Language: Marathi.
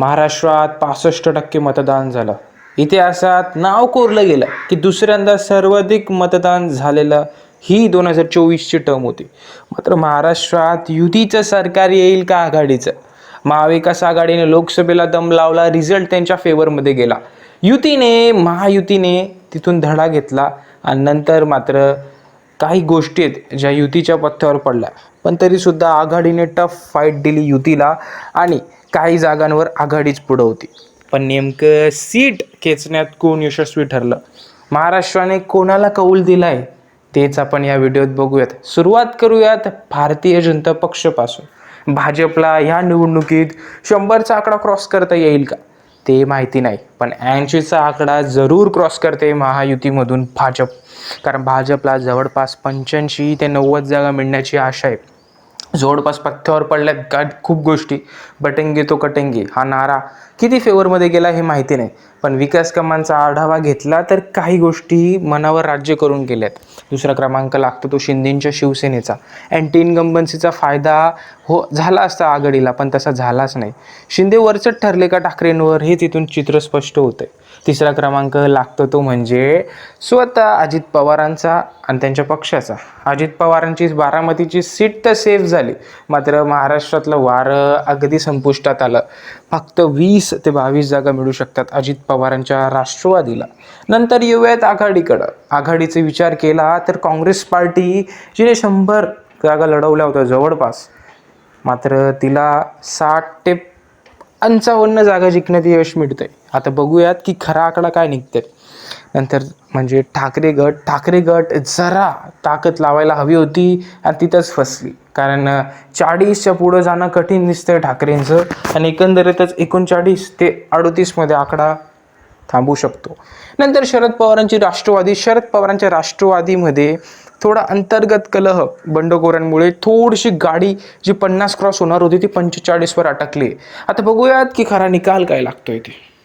महाराष्ट्रात पासष्ट टक्के मतदान झालं. इतिहासात नाव कोरलं गेलं की दुसऱ्यांदा सर्वाधिक मतदान झालेलं ही दोन हजार चोवीसची टर्म होती. मात्र महाराष्ट्रात युतीचं सरकार येईल का आघाडीचं? महाविकास आघाडीने लोकसभेला दम लावला रिझल्ट त्यांच्या फेवरमध्ये गेला. युतीने महायुतीने तिथून धडा घेतला आणि नंतर मात्र काही गोष्टी आहेत ज्या युतीच्या पथ्यावर पडल्या. पण तरीसुद्धा आघाडीने टफ फाईट दिली युतीला आणि काही जागांवर आघाडीच पुढं होती. पण नेमकं सीट खेचण्यात कोण यशस्वी ठरलं? महाराष्ट्राने कोणाला कौल दिलाय? तेच आपण या व्हिडिओत बघूयात. सुरुवात करूयात भारतीय जनता पक्षापासून. भाजपला ह्या निवडणुकीत शंभरचा आकडा क्रॉस करता येईल का? ते माहिती नाही. पण ऐंशीचा आकडा जरूर क्रॉस करते महायुतीमधून भाजप. कारण भाजपला जवळपास पंच्याऐंशी ते नव्वद जागा मिळण्याची आशा आहे. जवळपास पथ्यावर पडल्यात का खूप गोष्टी. बटेंगे तो कटेंगे. हा नारा किती फेवरमध्ये गेला हे माहिती नाही. पण विकास कामांचा आढावा घेतला तर काही गोष्टी मनावर राज्य करून गेल्यात. दुसरा क्रमांक लागतो तो शिंदेंच्या शिवसेनेचा. अँटी इनकम्बन्सीचा फायदा हो झाला असता आघाडीला पण तसा झालाच नाही. शिंदे वरचढ ठरले का ठाकरेंवर? हे तिथून चित्र स्पष्ट होतंय. तिसरा क्रमांक लागतो तो म्हणजे स्वतः अजित पवारांचा आणि त्यांच्या पक्षाचा. अजित पवारांची बारामतीची सीट तर सेफ झाली. मात्र महाराष्ट्रातलं वारं अगदी संपुष्टात आलं. फक्त वीस ते बावीस जागा मिळू शकतात अजित पवारांच्या राष्ट्रवादीला. नंतर येऊयात आघाडीकडं. आघाडीचा विचार केला तर काँग्रेस पार्टी जिने शंभर जागा लढवल्या होत्या जवळपास. मात्र तिला साठ ते पंचावन्न जागा जिंकण्यात यश मिळतंय. आता बघूयात की खरा आकडा काय निघतंय. नंतर म्हणजे ठाकरे गट ठाकरे गट जरा ताकद लावायला हवी होती आणि तिथंच फसली. कारण चाळीसच्या पुढं जाणं कठीण दिसतंय ठाकरेंचं आणि एकंदरीतच एकोणचाळीस ते अडोतीसमध्ये आकडा थांबू शकतो. नंतर शरद पवारांची राष्ट्रवादी शरद पवारांच्या राष्ट्रवादीमध्ये थोडा अंतर्गत कलह बंडखोरांमुळे थोडीशी गाडी जी पन्नास क्रॉस होणार होती ती पंचेचाळीसवर अटकली. आता बघूयात की खरा निकाल काय लागतोय ते.